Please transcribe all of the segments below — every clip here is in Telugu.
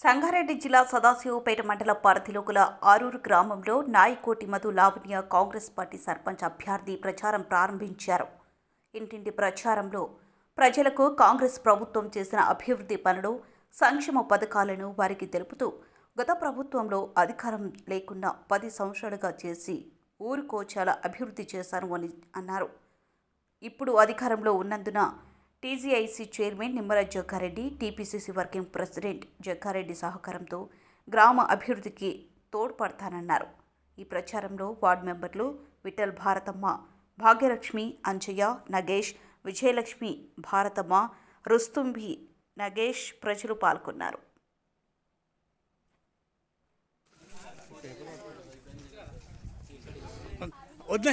సంగారెడ్డి జిల్లా సదాశివపేట మండల పరిధిలో గల ఆరూరు గ్రామంలో నాయకోటి మధు లావణ్య కాంగ్రెస్ పార్టీ సర్పంచ్ అభ్యర్థి ప్రచారం ప్రారంభించారు. ఇంటింటి ప్రచారంలో ప్రజలకు కాంగ్రెస్ ప్రభుత్వం చేసిన అభివృద్ధి పనులు సంక్షేమ పథకాలను వారికి తెలుపుతూ గత ప్రభుత్వంలో అధికారం లేకుండా పది సంవత్సరాలుగా చేసి ఊరుకో చాలా అభివృద్ధి చేశాను అని అన్నారు. ఇప్పుడు అధికారంలో ఉన్నందున TGIC chairman Nimmaraj Jaggareddy TPCC working president Jaggareddy సహకారంతో గ్రామ అభివృద్ధికి తోడ్పడతానన్నారు. ఈ ప్రచారంలో వార్డు మెంబర్లు విఠల్ భారతమ్మ భాగ్యలక్ష్మి అంజయ్య నగేష్ విజయలక్ష్మి భారతమ్మ రుస్తుంబి నగేష్ ప్రజలు పాల్గొన్నారు. వద్దే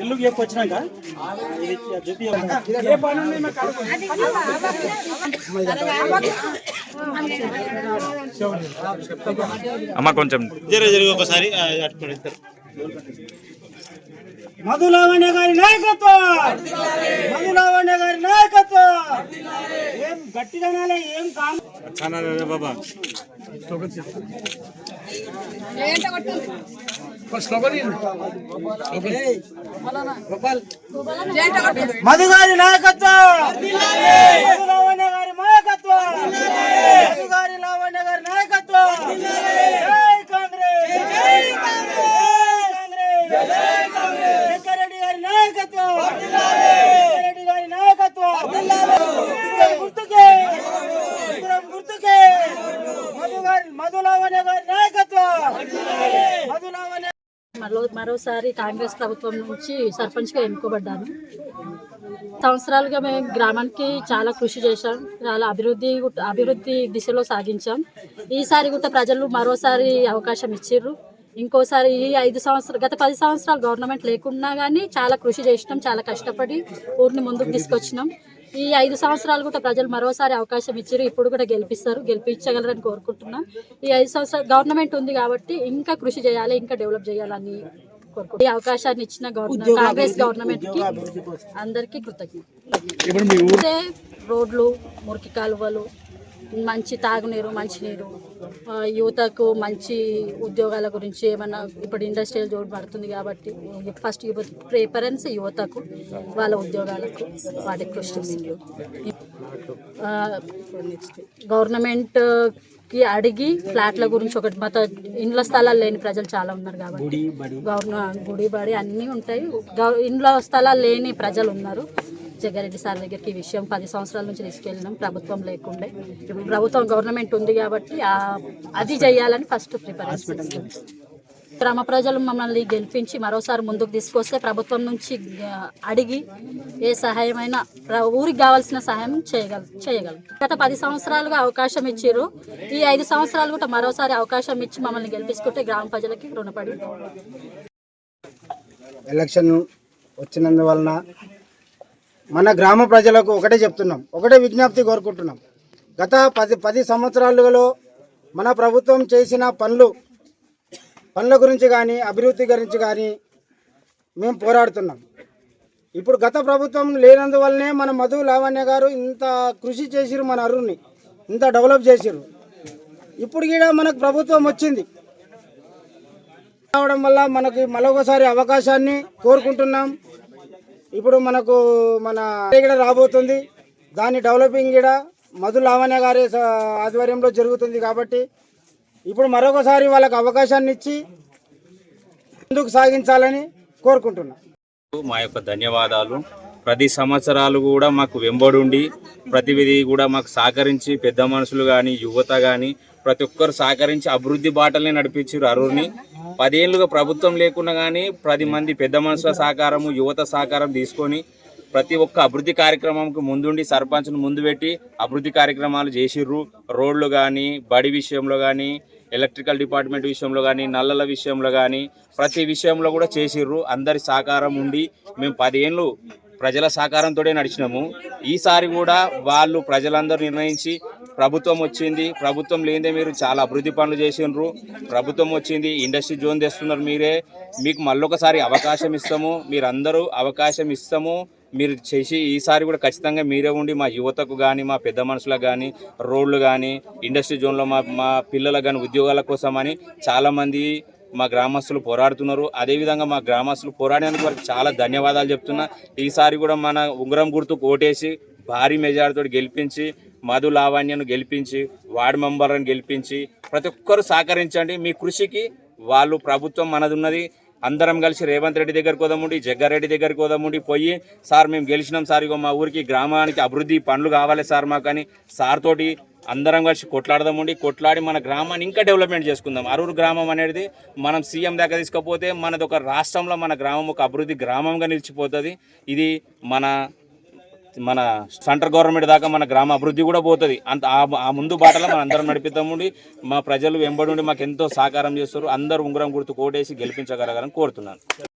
ఇల్లుకి చెప్పు వచ్చినాక? అమ్మ కొంచెం జర జరిగి ఒకసారి మధులావణ్య గారి నాయకత్వం! మధులావణ్య గారి నాయకత్వం! ఏం గట్టిగా ఏం కాదు చాలా బాబా. మధు గారి నాయకత్వం మధు లావణ్య గారి నాయకత్వం మధు గారి లావణ్య గారి నాయకత్వం జై కాంగ్రెస్ జై కాంగ్రెస్ జై కాంగ్రెస్ వెంకరెడ్డి గారి నాయకత్వం వెంకరెడ్డి గారి నాయకత్వం గుర్తుకే గుర్తుకే మధు గారి లావణ్య గారి నాయకత్వం మధు లావణ్య మరో మరోసారి కాంగ్రెస్ ప్రభుత్వం నుంచి సర్పంచ్గా ఎన్నుకోబడ్డాను. సంవత్సరాలుగా మేము గ్రామానికి చాలా కృషి చేశాం చాలా అభివృద్ధి అభివృద్ధి దిశలో సాగించాం. ఈసారి కూడా ప్రజలు మరోసారి అవకాశం ఇచ్చిర్రు. ఇంకోసారి ఈ ఐదు సంవత్సరాలు గత పది సంవత్సరాలు గవర్నమెంట్ లేకున్నా కానీ చాలా కృషి చేసినాం చాలా కష్టపడి ఊరిని ముందుకు తీసుకొచ్చినాం. ఈ ఐదు సంవత్సరాలు కూడా ప్రజలు మరోసారి అవకాశం ఇచ్చారు ఇప్పుడు కూడా గెలిపిస్తారు. గెలిపించగలరని కోరుకుంటున్నాం. ఈ ఐదు సంవత్సరాలు గవర్నమెంట్ ఉంది కాబట్టి ఇంకా కృషి చేయాలి ఇంకా డెవలప్ చేయాలని కోరుకుంటున్నాం. ఈ అవకాశాన్ని ఇచ్చిన గవర్నమెంట్ కాంగ్రెస్ గవర్నమెంట్కి అందరికీ కృతజ్ఞతలు అంటే రోడ్లు మురికి కాలువలు మంచి తాగునీరు మంచినీరు యువతకు మంచి ఉద్యోగాల గురించి ఏమన్నా ఇప్పుడు ఇండస్ట్రియల్ జోడ్ పడుతుంది కాబట్టి ఫస్ట్ ప్రిఫరెన్స్ యువతకు వాళ్ళ ఉద్యోగాలకు వాటికి కృషి గవర్నమెంట్కి అడిగి ఫ్లాట్ల గురించి ఒకటి మత ఇండ్ల స్థలాలు లేని ప్రజలు చాలా ఉన్నారు కాబట్టి. గవర్న గుడి బడి అన్నీ ఉంటాయి. ఇండ్ల స్థలాలు లేని ప్రజలు ఉన్నారు. జగ్గారెడ్డి సార్ దగ్గరికి ఈ విషయం పది సంవత్సరాల నుంచి తీసుకెళ్ళినాం ప్రభుత్వం లేకుండే. ఇప్పుడు ప్రభుత్వం గవర్నమెంట్ ఉంది కాబట్టి అది చేయాలని ఫస్ట్ ప్రిఫరెన్స్ గ్రామ ప్రజలు మమ్మల్ని గెలిపించి మరోసారి ముందుకు తీసుకొస్తే ప్రభుత్వం నుంచి అడిగి ఏ సహాయమైనా ఊరికి కావాల్సిన సహాయం చేయగల చేయగలం. గత పది సంవత్సరాలుగా అవకాశం ఇచ్చారు ఈ ఐదు సంవత్సరాలు కూడా మరోసారి అవకాశం ఇచ్చి మమ్మల్ని గెలిపించుకుంటే గ్రామ ప్రజలకి రుణపడి ఎలక్షన్ వచ్చినందువలన మన గ్రామ ప్రజలకు ఒకటే చెప్తున్నాం. ఒకటే విజ్ఞప్తి కోరుకుంటున్నాం. గత పది పది సంవత్సరాలలో మన ప్రభుత్వం చేసిన పనులు పనుల గురించి కానీ అభివృద్ధి గురించి కానీ మేము పోరాడుతున్నాం. ఇప్పుడు గత ప్రభుత్వం లేనందువల్లనే మన మధు లావణ్య గారు ఇంత కృషి చేసిరు మన అరుణ్ని. ఇంత డెవలప్ చేసిరు ఇప్పుడు కూడా మనకు ప్రభుత్వం వచ్చింది. రావడం వల్ల మనకి మరొకసారి అవకాశాన్ని కోరుకుంటున్నాం. ఇప్పుడు మనకు మన ఇక్కడ రాబోతుంది. దాని డెవలపింగ్ కూడా మధు లావణ్య గారి ఆధ్వర్యంలో జరుగుతుంది కాబట్టి ఇప్పుడు మరొకసారి వాళ్ళకు అవకాశాన్ని ఇచ్చి ముందుకు సాగించాలని కోరుకుంటున్నాను మా యొక్క ధన్యవాదాలు. ప్రతి సంవత్సరాలు కూడా మాకు వెంబడుండి ప్రతివిధి కూడా మాకు సహకరించి పెద్ద మనుషులు కానీ యువత కానీ ప్రతి ఒక్కరు సహకరించి అభివృద్ధి బాటల్ని నడిపించారు అరుణ్ని. పదేళ్ళుగా ప్రభుత్వం లేకున్నా కానీ పది మంది పెద్ద మనుషుల సహకారము యువత సహకారం తీసుకొని ప్రతి ఒక్క అభివృద్ధి కార్యక్రమంకు ముందుండి సర్పంచ్ను ముందు పెట్టి అభివృద్ధి కార్యక్రమాలు చేసిర్రు. రోడ్లు కానీ బడి విషయంలో కానీ ఎలక్ట్రికల్ డిపార్ట్మెంట్ విషయంలో కానీ నల్లల విషయంలో కానీ ప్రతి విషయంలో కూడా చేసిర్రు. అందరి సహకారం ఉండి మేము పదేళ్ళు ప్రజల సహకారంతోనే నడిచినాము. ఈసారి కూడా వాళ్ళు ప్రజలందరూ నిర్ణయించి ప్రభుత్వం వచ్చింది. ప్రభుత్వం లేదే మీరు చాలా అభివృద్ధి పనులు చేసినారు ప్రభుత్వం వచ్చింది ఇండస్ట్రీ జోన్ తెస్తున్నారు మీరే. మీకు మళ్ళొకసారి అవకాశం ఇస్తాము. మీరందరూ అవకాశం ఇస్తాము. మీరు చేసి ఈసారి కూడా ఖచ్చితంగా మీరే ఉండి మా యువతకు కానీ మా పెద్ద మనుషులకు కానీ రోడ్లు కానీ ఇండస్ట్రీ జోన్లో మా మా పిల్లలకు కానీ ఉద్యోగాల కోసం అని చాలామంది మా గ్రామస్తులు పోరాడుతున్నారు. అదేవిధంగా మా గ్రామస్తులు పోరాడేందుకు వారికి చాలా ధన్యవాదాలు చెప్తున్నా. ఈసారి కూడా మన ఉంగరం గుర్తు కోటేసి భారీ మెజార్టీతో గెలిపించి మధు లావణ్యను గెలిపించి వార్డు మెంబర్లను గెలిపించి ప్రతి ఒక్కరు సహకరించండి. మీ కృషికి వాళ్ళు ప్రభుత్వం మనదున్నది. అందరం కలిసి రేవంత్ రెడ్డి దగ్గరికి పోదాముండి జగ్గారెడ్డి దగ్గరికి పోదాముండి పోయి సార్ మేము గెలిచినాం సార్. ఇగో మా ఊరికి గ్రామానికి అభివృద్ధి పనులు కావాలి సార్ మాకు అని సార్ తోటి అందరం కలిసి కొట్లాడదామండి కొట్లాడి మన గ్రామాన్ని ఇంకా డెవలప్మెంట్ చేసుకుందాం. అరూరు గ్రామం అనేది మనం సీఎం దాకా తీసుకపోతే మనది ఒక రాష్ట్రంలో మన గ్రామం ఒక అభివృద్ధి గ్రామంగా నిలిచిపోతుంది. ఇది మన మన సెంట్రల్ గవర్నమెంట్ దాకా మన గ్రామ అభివృద్ధి కూడా పోతుంది. అంత ఆ- ముందు బాటలో మనం అందరం నడిపిద్దామండి మా ప్రజలు వెంబడి ఉండి మాకు ఎంతో సహకారం చేస్తారు. అందరూ ఉంగరం గుర్తు కోటేసి గెలిపించగలగాలని కోరుతున్నాను.